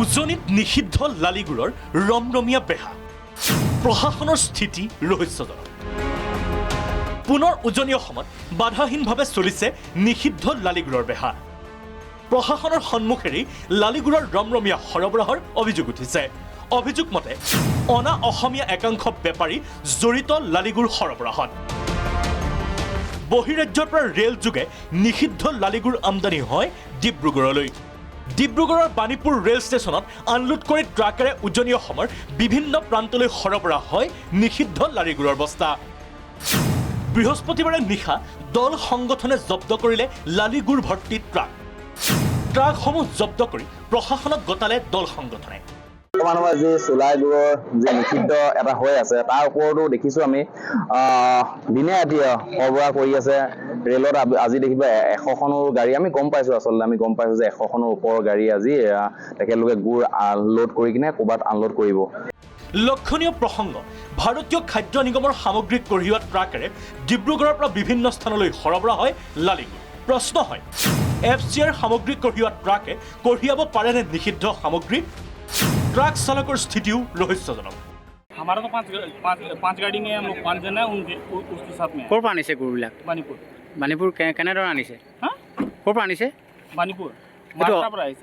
উজনিত নিষিদ্ধ লালিগুৰৰ ৰমৰমীয়া বেহা প্ৰশাসনৰ স্থিতি ৰহস্যজনক। পুনৰ উজনি অসমত বাধাহীনভাৱে চলিছে নিষিদ্ধ লালিগুৰৰ বেহা প্ৰশাসনৰ সন্মুখেৰেই লালিগুৰৰ ৰমৰমীয়া সৰবৰাহৰ অভিযোগ উঠিছে। অভিযোগ মতে, অনা অসমীয়া একাংশ বেপাৰী জড়িত লালিগুৰ সৰবৰাহত। বহিৰাজ্যৰ পৰা ৰেল যোগে নিষিদ্ধ লালিগুৰ আমদানি হয় ডিব্ৰুগড়লৈ। ডিব্ৰুগড়ৰ বাণীপুৰ ৰেল ষ্টেচনত আনলোড কৰি ট্ৰাকেৰে উজনি অসমৰ বিভিন্ন প্ৰান্তলৈ সৰবৰাহ হয় নিষিদ্ধ লালিগুৰৰ বস্তা। বৃহস্পতিবাৰে নিশা দল সংগঠনে জব্দ কৰিলে লালিগুৰ ভৰ্তি ট্ৰাক। ট্ৰাকসমূহ জব্দ কৰি প্ৰশাসনক গতালে দল সংগঠনে। যি চোলাইবোৰৰ যি নিষিদ্ধ এটা হৈ আছে তাৰ ওপৰতো দেখিছোঁ আমি দিনে ৰাতিয়ে সৰবৰাহ কৰি আছে। ৰেলত আব- আজি দেখিবা এ- এশখনো গাড়ী আমি গম পাইছোঁ আচলতে আমি গম পাইছোঁ যে এশখনৰ ওপৰৰ গাড়ী আজি আহ, তেখেতলোকে গুৰ লোড কৰি কিনে ক'ৰবাত আনলোড কৰিব লক্ষণীয় প্ৰসংগ ভাৰতীয় খাদ্য নিগমৰ সামগ্ৰী কঢ়িওৱা ট্ৰাকেৰে ডিব্ৰুগড়ৰ পৰা বিভিন্ন স্থানলৈ সৰবৰাহ হয় লালিগুৰ প্ৰশ্ন হয় এফ চি আৰ সামগ্ৰী কঢ়িওৱা ট্ৰাকে কঢ়িয়াব পাৰেনে নিষিদ্ধ সামগ্ৰী ট্ৰাক চালকৰ স্থিতিও ৰহস্যজনক हमारा तो पांच पांच पांच गाड़ी में हम लोग पाँच जन है उनके उ- उसके साथ में ক'ৰ পৰা আনিছে গৰুবিলাক बानीपुर বাণীপুৰ কেনেদৰে আনিছে? ক'ৰ পৰা আনিছে?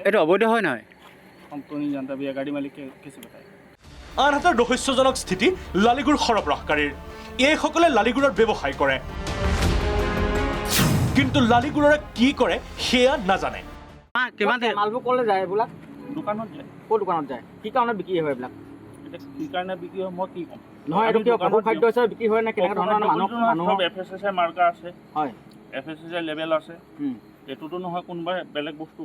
এইটো অবৈধ হয় নহয়? গাড়ী মালিকে আনহাতে ৰহস্যজনক স্থিতি লালিগুৰ সৰবৰাহকাৰীৰ এইসকলে লালিগুড়ত ব্যৱসায় কৰে। কিন্তু লালিগুড়ৰে কি কৰে সেয়া নাজানে। কিমান মালবোৰ ক'লে যায় এইবিলাক? দোকানত যায়। ক'ৰ দোকানত যায়? কি কাৰণে বিক্ৰী হয় এইবিলাক কি কাৰণে বিক্ৰী হয় মই কি ক'ম? নহয় এইটো কিয় পশু খাদ্য হিচাপে বিক্ৰী হয় নে কেনেকুৱা ধৰণৰ মানুহ মানুহ এফ এছ এছ আই মাৰ্কা আছে হয়। F S S I label আছে এইটোতো নহয় কোনোবা বেলেগ বস্তু।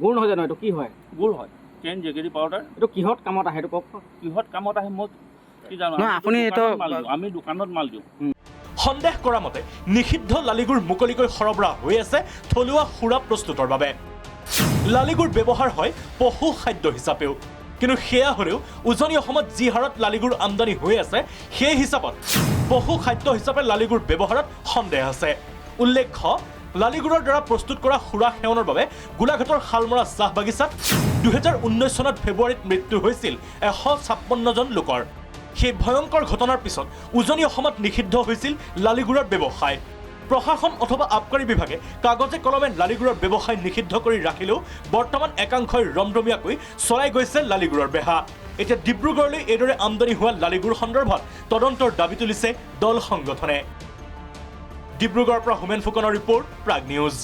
গুৰ নহয় জানো এইটো কি হয়? গুল হয়। টেন জেগেৰী পাউডাৰ এইটো কিহত কামত আহে এইটো কওক কিহত কামত আহে মই কি জানো আপুনি এইটো- দোকানত মাল দিওঁ। আমি দোকানত মাল দিওঁ। সন্দেহ কৰা মতে নিষিদ্ধ লালিগুৰ মুকলিকৈ সৰবৰাহ হৈ আছে থলুৱা সুৰা প্ৰস্তুতৰ বাবে। লালিগুৰ ব্যৱহাৰ হয় পশু খাদ্য হিচাপেও। কিন্তু সেয়া হ'লেও উজনি অসমত যি হাৰত লালিগুৰ আমদানি হৈ আছে, সেই হিচাপত পশু খাদ্য হিচাপে লালিগুৰ ব্যৱহাৰত সন্দেহ আছে। উল্লেখ্য, লালিগুৰৰ দ্বাৰা প্ৰস্তুত কৰা সুৰা সেৱনৰ বাবে গোলাঘাটৰ শালমৰা চাহ বাগিচাত দুহেজাৰ ঊনৈছ চনত ফেব্ৰুৱাৰীত মৃত্যু হৈছিল এশ ছাপন্নজন লোকৰ। সেই ভয়ংকৰ ঘটনাৰ পিছত উজনি অসমত নিষিদ্ধ হৈছিল লালিগুৰৰ ব্যৱসায়। প্ৰশাসন অথবা আবকাৰী বিভাগে কাগজে কলমে লালিগুড়ৰ ব্যৱসায় নিষিদ্ধ কৰি ৰাখিলেও বৰ্তমান একাংশই ৰমৰমীয়াকৈ চলাই গৈছে লালিগুৰৰ বেহা। এতিয়া ডিব্ৰুগড়লৈ এইদৰে আমদানি হোৱা লালিগুড় সন্দৰ্ভত তদন্তৰ দাবি তুলিছে দল সংগঠনে। ডিব্ৰুগড়ৰ পৰা হোমেন ফুকনৰ ৰিপৰ্ট, প্ৰাগ নিউজ।